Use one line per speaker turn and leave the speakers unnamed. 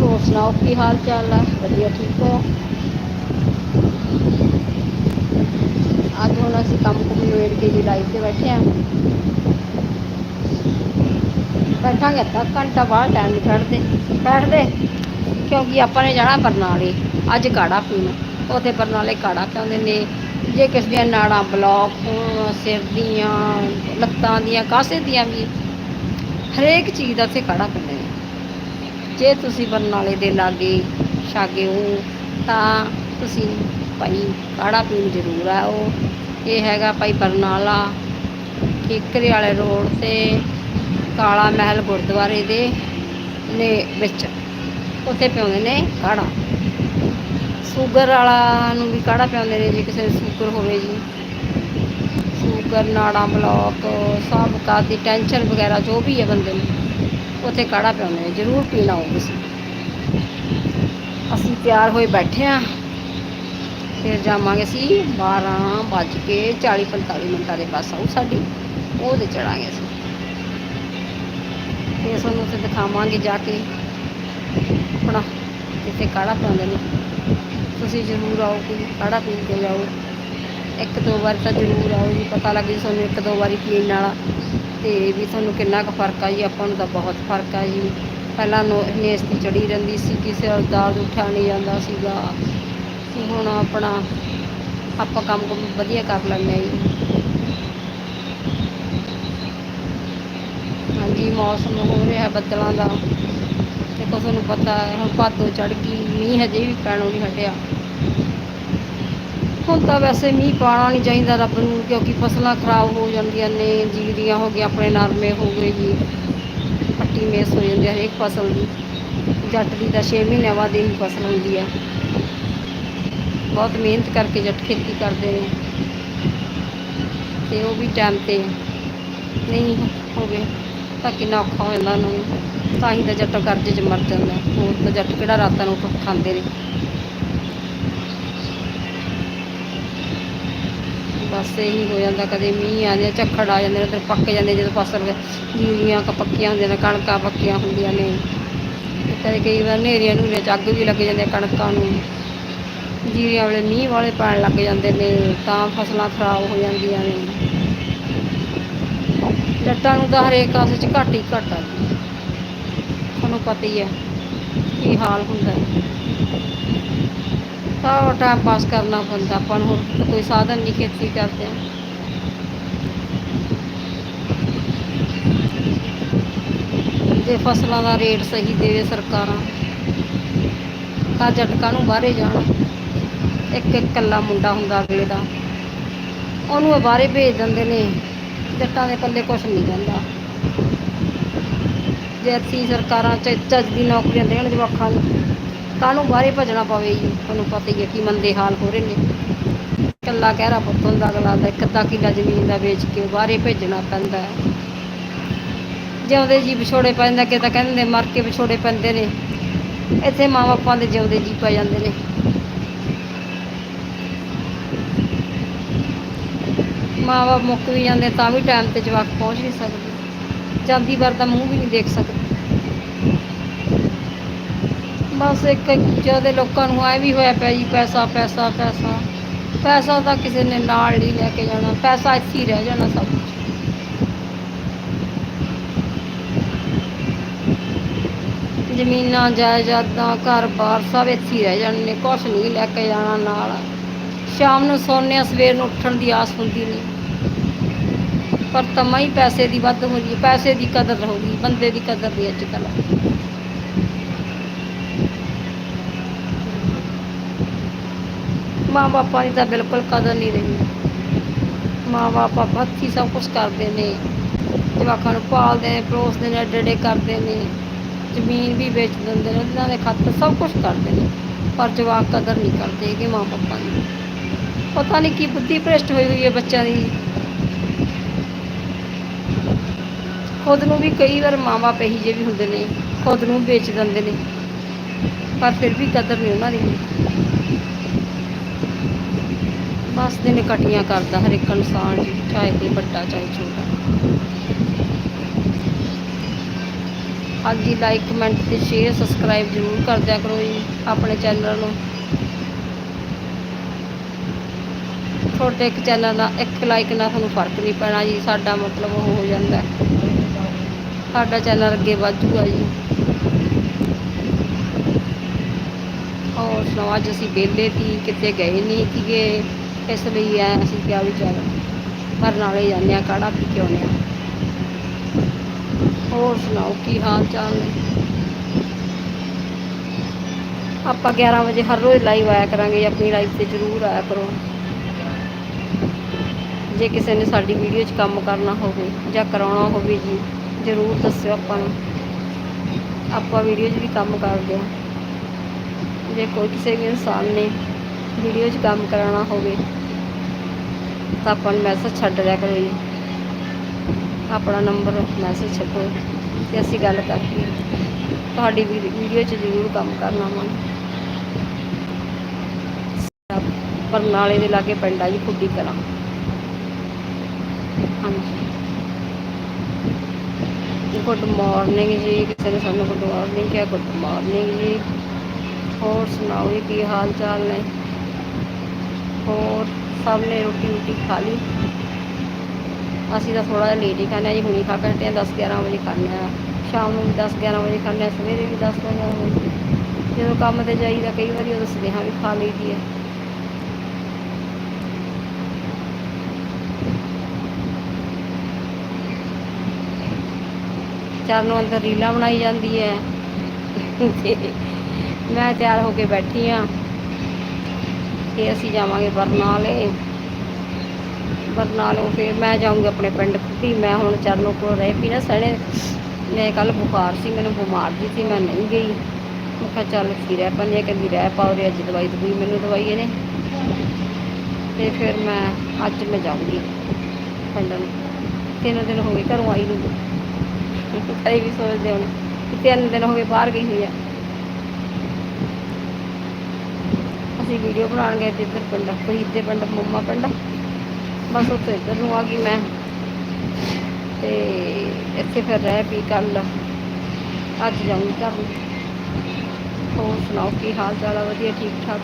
ਹੋਰ ਸੁਣਾਓ, ਕੀ ਹਾਲ ਚਾਲ ਆ? ਵਧੀਆ, ਠੀਕ ਹੋ? ਅੱਜ ਹੁਣ ਅਸੀਂ ਕੰਮ ਕੁਮ ਨਿਬੇੜ ਕੇ ਜੀ ਲਾਈਵ ਤੇ ਬੈਠੇ ਆ। ਬੈਠਾਂਗੇ ਅੱਧਾ ਘੰਟਾ ਬਾਅਦ ਟਾਈਮ ਨਹੀਂ ਕੱਢਦੇ। ਬੈਠਦੇ ਕਿਉਂਕਿ ਆਪਾਂ ਨੇ ਜਾਣਾ ਬਰਨਾਲੇ, ਅੱਜ ਕਾੜਾ ਪੀਣਾ। ਉੱਥੇ ਬਰਨਾਲੇ ਕਾੜਾ ਪਿਆਉਂਦੇ ਨੇ ਜੇ ਕਿਸੇ ਦੀਆਂ ਨਾੜਾਂ ਬਲੌਕ ਹੋਣ, ਸਿਰ ਦੀਆਂ, ਲੱਤਾਂ ਦੀਆਂ, ਕਾਸੇ ਦੀਆਂ ਵੀ, ਹਰੇਕ ਚੀਜ਼ ਦਾ ਉੱਥੇ ਕਾੜਾ ਪੀਂਦੇ। ਜੇ ਤੁਸੀਂ ਬਰਨਾਲੇ ਦੇ ਲਾਗੇ ਛਾਗੇ ਹੋ, ਤਾਂ ਤੁਸੀਂ ਭਾਈ ਕਾੜਾ ਪੀਣ ਜ਼ਰੂਰ ਆਓ। ਇਹ ਹੈਗਾ ਭਾਈ ਬਰਨਾਲਾ ਠੀਕਰੇ ਵਾਲੇ ਰੋਡ ਤੇ ਕਾਲਾ ਮਹਿਲ ਗੁਰਦੁਆਰੇ ਦੇ ਨੇ ਵਿੱਚ। ਉੱਥੇ ਪਿਆਉਂਦੇ ਨੇ ਕਾੜਾ। ਸ਼ੂਗਰ ਵਾਲਾ ਨੂੰ ਵੀ ਕਾੜਾ ਪਿਆਉਂਦੇ ਨੇ ਜੇ ਕਿਸੇ ਨੂੰ ਸ਼ੂਗਰ ਹੋਵੇ ਜੀ। ਸ਼ੂਗਰ, ਨਾੜਾਂ, ਬਲੌਕ, ਸਭ ਕਾਦੀ ਟੈਨਸ਼ਨ ਵਗੈਰਾ ਜੋ ਵੀ ਹੈ ਬੰਦੇ ਨੂੰ। ਉੱਥੇ ਕਾੜਾ ਪਿਆਉਂਦੇ ਨੇ ਜ਼ਰੂਰ ਪੀਣਾ ਉਹ ਤੁਸੀਂ। ਅਸੀਂ ਤਿਆਰ ਹੋਏ ਬੈਠੇ ਆ, ਫਿਰ ਜਾਵਾਂਗੇ ਅਸੀਂ 12 ਵੱਜ ਕੇ 40 45 ਮਿੰਟਾਂ ਦੇ ਬੱਸ ਆਉ ਸਾਡੀ, ਉਹਦੇ ਚੜਾਂਗੇ ਅਸੀਂ। ਫਿਰ ਤੁਹਾਨੂੰ ਉੱਥੇ ਦਿਖਾਵਾਂਗੇ ਜਾ ਕੇ, ਆਪਣਾ ਜਿੱਥੇ ਕਾੜਾ ਪਿਆਉਂਦੇ ਨੇ। ਤੁਸੀਂ ਜ਼ਰੂਰ ਆਓ, ਕੋਈ ਕਾੜਾ ਪੀ ਕੇ ਜਾਓ ਇੱਕ ਦੋ ਵਾਰ ਤਾਂ ਜ਼ਰੂਰ ਆਓ ਜੀ ਪਤਾ ਲੱਗ ਜੀ ਤੁਹਾਨੂੰ ਇੱਕ ਦੋ ਵਾਰੀ ਪੀਣ ਨਾਲ। ਤੇ ਵੀ ਤੁਹਾਨੂੰ ਕਿੰਨਾ ਕੁ ਫ਼ਰਕ ਆ ਜੀ, ਆਪਾਂ ਨੂੰ ਤਾਂ ਬਹੁਤ ਫ਼ਰਕ ਆ ਜੀ। ਪਹਿਲਾਂ ਨੋ ਨੇਸਤੀ ਚੜੀ ਰਹਿੰਦੀ ਸੀ, ਕਿਸੇ ਦਾ ਦਰਦ ਉੱਠਿਆ ਨਹੀਂ ਜਾਂਦਾ ਸੀਗਾ। ਹੁਣ ਆਪਣਾ, ਆਪਾਂ ਕੰਮ ਕੁਮ ਵਧੀਆ ਕਰ ਲੈਂਦੇ ਆ ਜੀ। ਹਾਂਜੀ, ਮੌਸਮ ਹੋ ਰਿਹਾ ਬੱਦਲਾਂ ਦਾ। ਦੇਖੋ, ਤੁਹਾਨੂੰ ਪਤਾ ਹੈ, ਹੁਣ ਭਾਦੋ ਚੜ ਗਈ, ਮੀਂਹ ਹਜੇ ਵੀ ਪੈਣੋਂ ਨਹੀਂ ਹਟਿਆ। ਹੁਣ ਤਾਂ ਵੈਸੇ ਮੀਂਹ ਪਾਣਾ ਨਹੀਂ ਚਾਹੀਦਾ ਰੱਬ ਨੂੰ, ਕਿਉਂਕਿ ਫਸਲਾਂ ਖਰਾਬ ਹੋ ਜਾਂਦੀਆਂ ਨੇ ਜੀਰੀਆਂ ਹੋ ਗਈਆਂ, ਆਪਣੇ ਨਰਮੇ ਹੋ ਗਏ ਜੀ। ਪੱਟੀ ਮੇਸ ਹੋ ਜਾਂਦੀ ਹੈ ਹਰੇਕ ਫਸਲ ਦੀ। ਜੱਟ ਦੀ ਤਾਂ 6 ਮਹੀਨਿਆਂ ਬਾਅਦ ਹੀ ਫਸਲ ਹੁੰਦੀ ਹੈ ਬਹੁਤ ਮਿਹਨਤ ਕਰਕੇ ਜੱਟ ਖੇਤੀ ਕਰਦੇ ਨੇ। ਤੇ ਉਹ ਵੀ ਟਾਈਮ ਤੇ ਨਹੀਂ ਹੋਵੇ, ਤਾਂ ਕਿੰਨਾ ਔਖਾ ਹੋ ਜਾਂਦਾ ਉਹਨਾਂ ਨੂੰ। ਤਾਂ ਹੀ ਤਾਂ ਜੱਟ ਕਰਜ਼ੇ 'ਚ ਮਰ ਜਾਂਦਾ ਹੋਰ ਤਾਂ ਜੱਟ ਕਿਹੜਾ ਰਾਤਾਂ ਨੂੰ ਖਾਂਦੇ ਨੇ। ਬਸ ਇਹੀ ਹੋ ਜਾਂਦਾ, ਕਦੇ ਮੀਂਹ ਆ ਜਾਂਦਾ, ਝੱਖੜ ਆ ਜਾਂਦੇ ਨੇ ਤੇ ਪੱਕ ਜਾਂਦੇ, ਜਦੋਂ ਫਸਲ ਜੀਰੀਆਂ ਕ ਪੱਕੀਆਂ ਹੁੰਦੀਆਂ ਨੇ, ਕਣਕਾਂ ਪੱਕੀਆਂ ਹੁੰਦੀਆਂ ਨੇ। ਕਦੇ ਕਈ ਵਾਰ ਹਨੇਰੀਆਂ ਨੂਰੀਆਂ ਚ ਅੱਗ ਵੀ ਲੱਗ ਜਾਂਦੇ ਕਣਕਾਂ ਨੂੰ। ਜੀਰੀਆਂ ਵਾਲੇ ਮੀਂਹ ਵਾਲੇ ਪੈਣ ਲੱਗ ਜਾਂਦੇ ਨੇ, ਤਾਂ ਫਸਲਾਂ ਖਰਾਬ ਹੋ ਜਾਂਦੀਆਂ ਨੇ। ਜੱਟਾਂ ਨੂੰ ਤਾਂ ਹਰੇਕ ਕਾਸੇ 'ਚ ਘੱਟ ਹੀ ਘੱਟ ਆ। ਤੁਹਾਨੂੰ ਪਤਾ ਹੀ ਹੈ, ਕੀ ਹਾਲ ਹੁੰਦਾ ਹੈ। ਤਾਂ ਟਾਈਮ ਪਾਸ ਕਰਨਾ ਪੈਂਦਾ, ਆਪਾਂ ਨੂੰ ਹੋਰ ਕੋਈ ਸਾਧਨ ਨਹੀਂ ਖੇਤੀ ਕਰਦੇ। ਆ ਜੇ ਫਸਲਾਂ ਦਾ ਰੇਟ ਸਹੀ ਦੇਵੇ ਸਰਕਾਰਾਂ, ਤਾਂ ਜੱਟਕਾਂ ਨੂੰ ਬਾਹਰੇ ਜਾਣਾ। ਇੱਕ ਇੱਕ ਇਕੱਲਾ ਮੁੰਡਾ ਹੁੰਦਾ ਅਗਲੇ ਦਾ। ਉਹਨੂੰ ਇਹ ਬਾਹਰੇ ਭੇਜ ਦਿੰਦੇ ਨੇ, ਜੱਟਾਂ ਦੇ ਪੱਲੇ ਕੁਛ ਨਹੀਂ ਜਾਂਦਾ। ਜੇ ਅਸੀਂ ਸਰਕਾਰਾਂ ਚ ਚੱਜ ਦੀ ਨੌਕਰੀਆਂ ਦੇਣ ਜਵਾਕਾਂ ਨੂੰ ਕਾਹਨੂੰ ਬਾਹਰੇ ਭੱਜਣਾ ਪਵੇ ਜੀ? ਤੁਹਾਨੂੰ ਪਤਾ ਹੀ ਹੈ ਕੀ ਮੰਦੇ ਹਾਲ ਹੋ ਰਹੇ ਨੇ। ਇਕੱਲਾ ਕਹਿਰਾ ਪੁੱਤ ਹੁੰਦਾ, ਅਗਲਾ ਦਾ ਇੱਕ ਅੱਧਾ ਕਿੱਲਾ ਜ਼ਮੀਨ ਦਾ ਵੇਚ ਕੇ ਬਾਹਰੇ ਭੇਜਣਾ ਪੈਂਦਾ ਹੈ। ਜਿਉਂਦੇ ਜੀ ਵਿਛੋੜੇ ਪੈਂਦਾ ਕਿ ਤਾਂ ਕਹਿੰਦੇ ਮਰ ਕੇ ਵਿਛੋੜੇ ਪੈਂਦੇ ਨੇ। ਇੱਥੇ ਮਾਂ ਬਾਪਾਂ ਦੇ ਜਿਉਂਦੇ ਜੀ ਪੈ ਜਾਂਦੇ ਨੇ। ਮਾਂ ਬਾਪ ਮੁੱਕ ਵੀ ਜਾਂਦੇ, ਤਾਂ ਵੀ ਟਾਈਮ ਤੇ ਜਵਾਕ ਪਹੁੰਚ ਨਹੀਂ ਸਕਦੇ। ਜਾਂਦੀ ਵਾਰ ਦਾ ਮੂੰਹ ਵੀ ਨਹੀਂ ਦੇਖ ਸਕਦੇ। ਬਸ ਇੱਕ ਜ਼ਿਆਦਾ ਲੋਕਾਂ ਨੂੰ ਆਏ ਵੀ ਹੋਇਆ ਪਿਆ ਜੀ, ਪੈਸਾ ਪੈਸਾ ਪੈਸਾ। ਪੈਸਾ ਤਾਂ ਕਿਸੇ ਨੇ ਨਾਲ ਨਹੀਂ ਲੈ ਕੇ ਜਾਣਾ, ਪੈਸਾ ਇੱਥੇ ਹੀ ਰਹਿ ਜਾਣਾ ਸਭ ਕੁਛ। ਜ਼ਮੀਨਾਂ, ਜਾਇਦਾਦਾਂ, ਘਰ-ਬਾਰ ਸਭ ਇੱਥੇ ਹੀ ਰਹਿ ਜਾਣੇ ਨੇ, ਕੁਛ ਨਹੀਂ ਲੈ ਕੇ ਜਾਣਾ ਨਾਲ। ਸ਼ਾਮ ਨੂੰ ਸੌਂਦੇ ਸਵੇਰ ਨੂੰ ਉੱਠਣ ਦੀ ਆਸ ਹੁੰਦੀ ਨਹੀਂ। ਪਰ ਤਮਾ ਹੀ ਪੈਸੇ ਦੀ ਵੱਧ ਹੋ ਗਈ ਪੈਸੇ ਦੀ ਕਦਰ ਹੋ ਗਈ, ਬੰਦੇ ਦੀ ਕਦਰ ਨਹੀਂ ਅੱਜ ਕੱਲ੍ਹ। ਮਾਂ ਬਾਪਾਂ ਦੀ ਤਾਂ ਬਿਲਕੁਲ ਕਦਰ ਨਹੀਂ ਰਹੀ। ਮਾਂ ਬਾਪ ਹੱਥੀਂ ਸਭ ਕੁਝ ਕਰਦੇ ਨੇ। ਜਵਾਕਾਂ ਨੂੰ ਪਾਲਦੇ ਨੇ ਪਲੋਸਦੇ ਨੇ ਐਡੇ ਐਡੇ ਕਰਦੇ ਨੇ। ਜ਼ਮੀਨ ਵੀ ਵੇਚ ਦਿੰਦੇ ਨੇ ਉਹਨਾਂ ਦੇ ਖਾਤਰ ਸਭ ਕੁਝ ਕਰਦੇ ਨੇ। ਪਰ ਜਵਾਕ ਕਦਰ ਨਹੀਂ ਕਰਦੇ ਹੈਗੇ ਮਾਂ ਬਾਪਾਂ ਦੀ। ਪਤਾ ਨਹੀਂ ਕੀ ਬੁੱਧੀ ਭ੍ਰਿਸ਼ਟ ਹੋਈ ਹੋਈ ਹੈ ਬੱਚਿਆਂ ਦੀ। ਖੁਦ ਨੂੰ ਵੀ ਕਈ ਵਾਰ ਮਾਂ ਬਾਪ ਇਹੀ ਜਿਹੇ ਵੀ ਹੁੰਦੇ ਨੇ, ਖੁਦ ਨੂੰ ਵੇਚ ਦਿੰਦੇ ਨੇ। ਪਰ ਫਿਰ ਵੀ ਕਦਰ ਨਹੀਂ ਉਹਨਾਂ ਦੀ। ਹੁੰਦੀ ਬਸ ਦਿਨ ਕਟੀਆਂ ਕਰਦਾ ਹਰ ਇੱਕ ਇਨਸਾਨ ਜੀ, ਚਾਹੇ ਕੋਈ ਵੱਡਾ, ਚਾਹੇ ਛੋਟਾ। ਹਾਂਜੀ ਲਾਈਕ ਕਮੈਂਟ ਤੇ ਸ਼ੇਅਰ ਸਬਸਕ੍ਰਾਈਬ ਜ਼ਰੂਰ ਕਰ ਦਿਆ ਕਰੋ ਜੀ, ਆਪਣੇ ਚੈਨਲ ਨੂੰ। ਤੁਹਾਡੇ ਇੱਕ ਚੈਨਲ ਨਾਲ ਇੱਕ ਲਾਈਕ ਨਾਲ ਤੁਹਾਨੂੰ ਫ਼ਰਕ ਨਹੀਂ ਪੈਣਾ ਜੀ, ਸਾਡਾ ਮਤਲਬ ਉਹ ਹੋ ਜਾਂਦਾ। ਸਾਡਾ ਚੈਨਲ ਅੱਗੇ ਵਧੂਗਾ ਜੀ। ਹੋਰ ਸੁਣਾਓ, ਅੱਜ ਅਸੀਂ ਵਿਹਲੇ ਸੀ, ਕਿਤੇ ਗਏ ਨਹੀਂ ਸੀਗੇ। ਇਸ ਲਈ ਐ ਅਸੀਂ ਕਿਹਾ ਵੀ ਚੱਲ ਪਰ ਨਾਲੇ ਜਾਂਦੇ ਹਾਂ, ਕਾੜਾ ਪੀ ਕੇ ਆਉਂਦੇ ਹਾਂ। ਹੋਰ ਸੁਣਾਓ, ਕੀ ਹਾਲ ਚਾਲ ਨੇ? ਆਪਾਂ 11 ਵਜੇ ਹਰ ਰੋਜ਼ ਲਾਈਵ ਆਇਆ ਕਰਾਂਗੇ, ਆਪਣੀ ਲਾਈਵ ਤੇ ਜ਼ਰੂਰ ਆਇਆ ਕਰੋ। ਜੇ ਕਿਸੇ ਨੇ ਸਾਡੀ ਵੀਡੀਓ 'ਚ ਕੰਮ ਕਰਨਾ ਹੋਵੇ ਜਾਂ ਕਰਾਉਣਾ ਹੋਵੇ ਜੀ, ਜ਼ਰੂਰ ਦੱਸਿਓ ਆਪਾਂ ਨੂੰ। ਆਪਾਂ ਵੀਡੀਓ 'ਚ ਵੀ ਕੰਮ ਕਰਦੇ ਹਾਂ। ਜੇ ਕੋਈ ਕਿਸੇ ਵੀ ਇਨਸਾਨ ਨੇ ਵੀਡੀਓ 'ਚ ਕੰਮ ਕਰਾਉਣਾ ਹੋਵੇ ਤਾਂ ਆਪਾਂ ਨੂੰ ਮੈਸੇਜ ਛੱਡ ਦਿਆ ਕਰੋ ਜੀ। ਆਪਣਾ ਨੰਬਰ ਮੈਸੇਜ ਛੱਡੋ ਤੇ ਅਸੀਂ ਗੱਲ ਕਰਕੇ ਤੁਹਾਡੀ ਵੀ- ਵੀਡੀਓ 'ਚ ਜ਼ਰੂਰ ਕੰਮ ਕਰਨਾ ਵਾ। ਬਰਨਾਲੇ ਦੇ ਲਾਗੇ ਪਿੰਡ ਆ ਜੀ, ਖੁੱਡੀ ਕਲਾਂ। ਹਾਂਜੀ। ਗੁੱਡ ਮਾਰਨਿੰਗ ਜੀ, ਕਿਸੇ ਨੇ ਸਾਨੂੰ ਗੁੱਡ ਮਾਰਨਿੰਗ ਕਿਹਾ, ਗੁੱਡ ਮਾਰਨਿੰਗ ਜੀ। ਹੋਰ ਸੁਣਾਓ ਜੀ, ਕੀ ਹਾਲ ਚਾਲ ਨੇ? ਹੋਰ ਸਭ ਨੇ ਰੋਟੀ ਰੋਟੀ ਖਾ ਲਈ ਅਸੀਂ ਤਾਂ ਥੋੜਾ ਜਿਹਾ ਲੇਟ ਹੀ ਖਾਂਦੇ ਹਾਂ ਜੀ ਹੁਣੀ ਖਾ ਕੇ ਹਟੇ ਹਾਂ 10 11 ਵਜੇ ਖਾਂਦੇ ਹਾਂ ਸ਼ਾਮ ਨੂੰ ਵੀ 10 11 ਵਜੇ ਖਾਂਦੇ ਹਾਂ ਸਵੇਰੇ ਵੀ 10 11 ਵਜੇ ਜਦੋਂ ਕੰਮ ਤੇ ਜਾਈਦਾ ਕਈ ਵਾਰੀ ਉਦੋਂ ਸੁਨੇਹਾ ਵੀ ਖਾ ਲਈਦੀ ਹੈ ਚਰਨੋਂ ਅੰਦਰ ਰੀਲਾਂ ਬਣਾਈ ਜਾਂਦੀ ਹੈ ਤੇ ਮੈਂ ਤਿਆਰ ਹੋ ਕੇ ਬੈਠੀ ਆ ਤੇ ਅਸੀਂ ਜਾਵਾਂਗੇ ਬਰਨਾਲੇ। ਬਰਨਾਲੋਂ ਫਿਰ ਮੈਂ ਜਾਊਂਗੀ ਆਪਣੇ ਪਿੰਡ ਖੁੱਡੀ ਮੈਂ ਹੁਣ ਚਰਨੋ ਕੋਲ ਰਹਿ ਪਈ ਨਾ ਸਣੇ। ਮੈਂ ਕੱਲ ਬੁਖਾਰ ਸੀ, ਮੈਨੂੰ ਬਿਮਾਰ ਜੀ ਸੀ, ਮੈਂ ਨਹੀਂ ਗਈ। ਮੈਂ ਕਿਹਾ ਚੱਲ ਕੀ ਰਹਿ ਪੰਜੇ ਕਹਿੰਦੀ ਰਹਿ ਪਾਓ ਰੇ ਅੱਜ ਦਵਾਈ ਦਵਾਈ ਮੈਨੂੰ ਦਵਾਈ ਇਹਨੇ। ਤੇ ਫਿਰ ਮੈਂ ਅੱਜ ਮੈਂ ਜਾਊਂਗੀ ਪਿੰਡ ਨੂੰ। ਤਿੰਨ ਦਿਨ ਹੋ ਗਏ ਘਰੋਂ ਆਈ ਨੂੰ। ਕਈ ਵੀ ਸੋਚਦੇ ਹੁਣ ਤਿੰਨ ਦਿਨ ਹੋ ਗਏ ਬਾਹਰ ਗਈ ਹੋਈ ਆ। ਅਸੀਂ ਵੀਡੀਓ ਬਣਾਉਣ ਗਏ ਤੇ ਇੱਧਰ ਪਿੰਡ, ਫਰੀਦ ਦੇ ਪਿੰਡ, ਮੰਮਾ ਪਿੰਡ। ਬਸ ਉੱਥੇ ਇੱਧਰ ਨੂੰ ਆ ਗਈ ਮੈਂ। ਤੇ ਇੱਥੇ ਫਿਰ ਰਹਿ ਪਈ ਕੱਲ ਅੱਜ ਜਾਊਂਗੀ ਘਰ ਨੂੰ। ਹੋਰ ਸੁਣਾਓ, ਕੀ ਹਾਲ ਚਾਲ ਆ? ਵਧੀਆ ਠੀਕ ਠਾਕ